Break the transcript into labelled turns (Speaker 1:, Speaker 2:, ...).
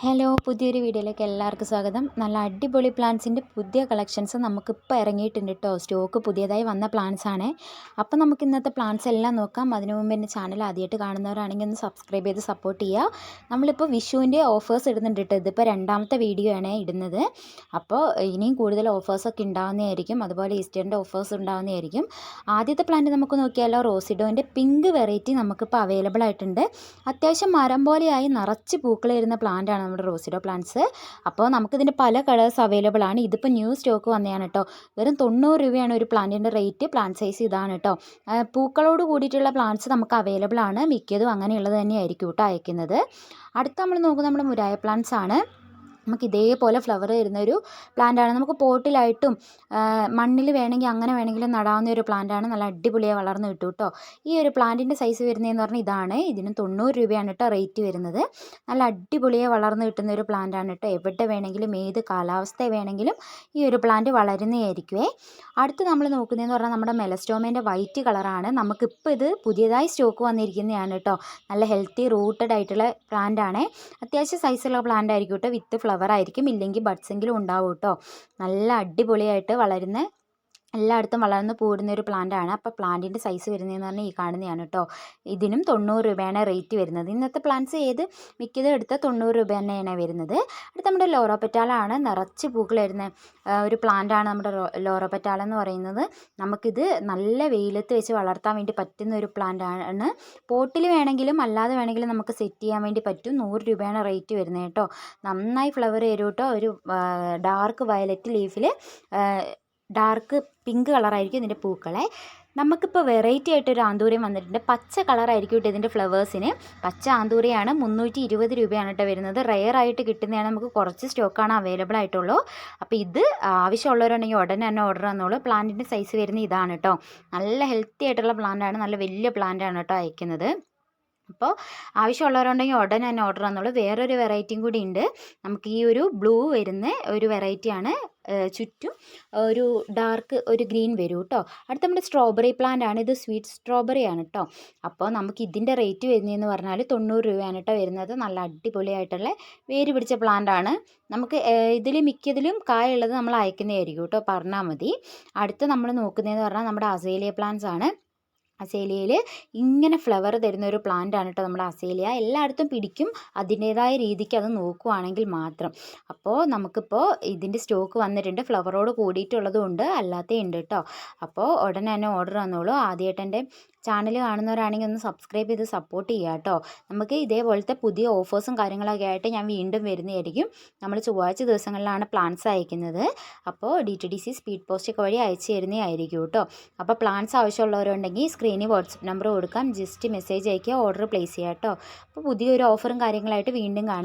Speaker 1: Hello പുതിയൊരു വീഡിയോയിലേക്ക് എല്ലാവർക്കും സ്വാഗതം. നല്ല അടിപൊളി പ്ലാന്റ്സിന്റെ പുതിയ കളക്ഷൻസ് നമുക്കിപ്പോൾ ഇറങ്ങിയിട്ടുണ്ട് കേട്ടോ സ്റ്റോക്ക് പുതിയതായി വന്ന പ്ലാന്റ്സ് ആണ്. അപ്പോൾ നമുക്ക് ഇന്നത്തെ പ്ലാന്റ്സ് എല്ലാം നോക്കാം. അതിനു മുമ്പ് എന്റെ ചാനൽ ആദ്യമായിട്ട് കാണുന്നവരാണെങ്കിൽ ഒന്ന് സബ്സ്ക്രൈബ് ചെയ്ത് സപ്പോർട്ട് ചെയ്യുക. നമ്മളിപ്പോൾ വിഷുവിന്റെ ഓഫേഴ്സ് ഇടുന്നുണ്ട് കേട്ടോ ഇതിപ്പോൾ രണ്ടാമത്തെ വീഡിയോ ആണ് ഇടുന്നത്. അപ്പോൾ ഇനിയും കൂടുതൽ ഓഫേഴ്സൊക്കെ ഉണ്ടാവുന്നതായിരിക്കും. അതുപോലെ ഈസ്റ്ററിന്റെ ഓഫേഴ്സ് ഉണ്ടാവുന്നതായിരിക്കും. ആദ്യത്തെ പ്ലാന്റ് നമുക്ക് നോക്കിയാലോ റോസിഡോന്റെ പിങ്ക് വെറൈറ്റി നമുക്കിപ്പോൾ അവൈലബിൾ ആയിട്ടുണ്ട്. അത്യാവശ്യം മരം പോലെയായി നിറച്ച് പൂക്കൾ വരുന്ന പ്ലാന്റാണ് നമ്മുടെ റോസിഡോ പ്ലാന്റ്സ്. അപ്പോൾ നമുക്കിതിന്റെ പല കളേഴ്സ് അവൈലബിൾ ആണ്. ഇതിപ്പോൾ ന്യൂ സ്റ്റോക്ക് വന്നതാണ് കേട്ടോ. വെറും തൊണ്ണൂറ് രൂപയാണ് ഒരു പ്ലാന്റിന്റെ റേറ്റ്. പ്ലാന്റ് സൈസ് ഇതാണ് കേട്ടോ. പൂക്കളോട് കൂടിയിട്ടുള്ള പ്ലാന്റ്സ് നമുക്ക് അവൈലബിൾ ആണ്. മിക്കതും അങ്ങനെയുള്ളത് തന്നെയായിരിക്കും കേട്ടോ അയക്കുന്നത്. അടുത്ത നമ്മൾ നോക്കുന്നത് നമ്മുടെ മുരായ പ്ലാന്റ്സ് ആണ്. നമുക്ക് ഇതേപോലെ ഫ്ലവർ തരുന്ന ഒരു പ്ലാന്റാണ് നമുക്ക് പോട്ടിലായിട്ടും മണ്ണിൽ വേണമെങ്കിൽ അങ്ങനെ വേണമെങ്കിലും നടാവുന്ന ഒരു പ്ലാന്റാണ് നല്ല അടിപൊളിയായി വളർന്നു കിട്ടും കേട്ടോ ഈ ഒരു പ്ലാന്റിന്റെ സൈസ് വരുന്നതെന്ന് പറഞ്ഞാൽ ഇതാണ്. ഇതിന് തൊണ്ണൂറ് രൂപയാണ് കേട്ടോ റേറ്റ് വരുന്നത്. നല്ല അടിപൊളിയായി വളർന്നു കിട്ടുന്ന ഒരു പ്ലാന്റാണ് കേട്ടോ എവിടെ വേണമെങ്കിലും ഏത് കാലാവസ്ഥ വേണമെങ്കിലും ഈ ഒരു പ്ലാന്റ് വളരുന്നതായിരിക്കുമേ അടുത്ത് നമ്മൾ നോക്കുന്നതെന്ന് പറഞ്ഞാൽ നമ്മുടെ മെലസ്റ്റോമേന്റെ വൈറ്റ് കളറാണ് നമുക്കിപ്പോൾ ഇത് പുതിയതായി സ്റ്റോക്ക് വന്നിരിക്കുന്നതാണ് കേട്ടോ നല്ല ഹെൽത്തി റൂട്ടഡ് ആയിട്ടുള്ള പ്ലാന്റാണ് അത്യാവശ്യം സൈസുള്ള പ്ലാന്റ് ആയിരിക്കും കേട്ടോ വിത്ത് ഫ്ലവർ ഫ്ലവർ ആയിരിക്കും. ഇല്ലെങ്കിൽ ബഡ്സെങ്കിലും ഉണ്ടാവും കേട്ടോ നല്ല അടിപൊളിയായിട്ട് വളരുന്ന എല്ലായിടത്തും വളർന്ന് പോരുന്ന ഒരു പ്ലാന്റാണ് അപ്പോൾ പ്ലാന്റിന്റെ സൈസ് വരുന്നതെന്ന് പറഞ്ഞാൽ ഈ കാണുന്നതാണ് കേട്ടോ ഇതിനും തൊണ്ണൂറ് രൂപയാണ് റേറ്റ് വരുന്നത്. ഇന്നത്തെ പ്ലാന്റ്സ് ഏത്? മിക്കതും എടുത്ത തൊണ്ണൂറ് രൂപ തന്നെയാണ് വരുന്നത്. അടുത്ത നമ്മുടെ ലോറോപെറ്റാലാണ് നിറച്ച് പൂക്കൾ വരുന്ന ഒരു പ്ലാന്റാണ് നമ്മുടെ ലോറോപെറ്റാല എന്ന് പറയുന്നത്. നമുക്കിത് നല്ല വെയിലത്ത് വെച്ച് വളർത്താൻ വേണ്ടി പറ്റുന്ന ഒരു പ്ലാന്റാണ് പോട്ടിൽ വേണമെങ്കിലും അല്ലാതെ വേണമെങ്കിലും നമുക്ക് സെറ്റ് ചെയ്യാൻ വേണ്ടി പറ്റും. നൂറ് രൂപയാണ് റേറ്റ് വരുന്നത് കേട്ടോ നന്നായി ഫ്ലവർ വരും കേട്ടോ ഒരു ഡാർക്ക് വയലറ്റ് ലീഫിൽ ഡാർക്ക് പിങ്ക് കളറായിരിക്കും ഇതിന്റെ പൂക്കളെ. നമുക്കിപ്പോൾ വെറൈറ്റി ആയിട്ടൊരു ആന്തൂര്യം വന്നിട്ടുണ്ട്. പച്ച കളറായിരിക്കും കേട്ടോ ഇതിന്റെ ഫ്ലവേഴ്സിന് പച്ച ആന്തൂരിയാണ് മുന്നൂറ്റി ഇരുപത് രൂപയാണ് കേട്ടോ വരുന്നത്. റെയർ ആയിട്ട് കിട്ടുന്നതാണ്. നമുക്ക് കുറച്ച് സ്റ്റോക്കാണ് അവൈലബിൾ ആയിട്ടുള്ളൂ. അപ്പോൾ ഇത് ആവശ്യമുള്ളവരുണ്ടെങ്കിൽ ഉടനെ തന്നെ ഓർഡർ തന്നോളൂ. പ്ലാന്റിന്റെ സൈസ് വരുന്ന ഇതാണ് കേട്ടോ. നല്ല ഹെൽത്തി ആയിട്ടുള്ള പ്ലാന്റാണ് നല്ല വലിയ പ്ലാന്റാണ് കേട്ടോ അയക്കുന്നത്. അപ്പോൾ ആവശ്യമുള്ളവരുണ്ടെങ്കിൽ ഉടനെ തന്നെ ഓർഡർ തന്നോളൂ. വേറൊരു വെറൈറ്റിയും കൂടി ഉണ്ട്. നമുക്ക് ഈ ഒരു ബ്ലൂ വരുന്ന ഒരു വെറൈറ്റിയാണ് ചുറ്റും ഒരു ഡാർക്ക് ഒരു ഗ്രീൻ വരും കേട്ടോ അടുത്ത നമ്മുടെ സ്ട്രോബെറി പ്ലാന്റ് ആണ്. ഇത് സ്വീറ്റ് സ്ട്രോബെറി ആണ് കേട്ടോ അപ്പോൾ നമുക്ക് ഇതിന്റെ റേറ്റ് വരുന്നതെന്ന് പറഞ്ഞാൽ തൊണ്ണൂറ് രൂപയാണ് കേട്ടോ വരുന്നത്. നല്ല അടിപൊളിയായിട്ടുള്ള വേര് പിടിച്ച പ്ലാന്റ് ആണ്. നമുക്ക് ഇതിൽ മിക്കതിലും കായുള്ളത് നമ്മൾ അയക്കുന്നതായിരിക്കും കേട്ടോ പറഞ്ഞാൽ മതി. അടുത്ത് നമ്മൾ നോക്കുന്നതെന്ന് പറഞ്ഞാൽ നമ്മുടെ അസേലിയ പ്ലാന്റ്സ് ആണ്. അസേലിയയിൽ ഇങ്ങനെ ഫ്ലവർ തരുന്ന ഒരു പ്ലാന്റ് ആണ് കേട്ടോ നമ്മുടെ അസേലിയ. എല്ലായിടത്തും പിടിക്കും. അതിന്റേതായ രീതിക്ക് അത് നോക്കുവാണെങ്കിൽ മാത്രം. അപ്പോൾ നമുക്കിപ്പോൾ ഇതിന്റെ സ്റ്റോക്ക് വന്നിട്ടുണ്ട്. ഫ്ലവറോട് കൂടിയിട്ടുള്ളതും ഉണ്ട് അല്ലാത്തേ ഉണ്ട് കേട്ടോ. അപ്പോൾ ഉടനെ തന്നെ ഓർഡർ വന്നോളൂ എന്റെ ചാനൽ കാണുന്നവരാണെങ്കിൽ ഒന്ന് സബ്സ്ക്രൈബ് ചെയ്ത് സപ്പോർട്ട് ചെയ്യുക കേട്ടോ. നമുക്ക് ഇതേപോലത്തെ പുതിയ ഓഫേഴ്സും കാര്യങ്ങളൊക്കെ ആയിട്ട് ഞാൻ വീണ്ടും വരുന്നതായിരിക്കും. നമ്മൾ ചൊവ്വാഴ്ച ദിവസങ്ങളിലാണ് പ്ലാൻസ് അയക്കുന്നത്. അപ്പോൾ D T D C speed post ഒക്കെ വഴി അയച്ചു തരുന്നതായിരിക്കും കേട്ടോ. അപ്പോൾ പ്ലാൻസ് ആവശ്യമുള്ളവരുണ്ടെങ്കിൽ സ്ക്രീനിൽ വാട്സപ്പ് നമ്പർ കൊടുക്കാം. ജസ്റ്റ് മെസ്സേജ് അയക്കുക ഓർഡർ പ്ലേസ് ചെയ്യാം കേട്ടോ. അപ്പോൾ പുതിയൊരു ഓഫറും കാര്യങ്ങളായിട്ട് വീണ്ടും കാണാം.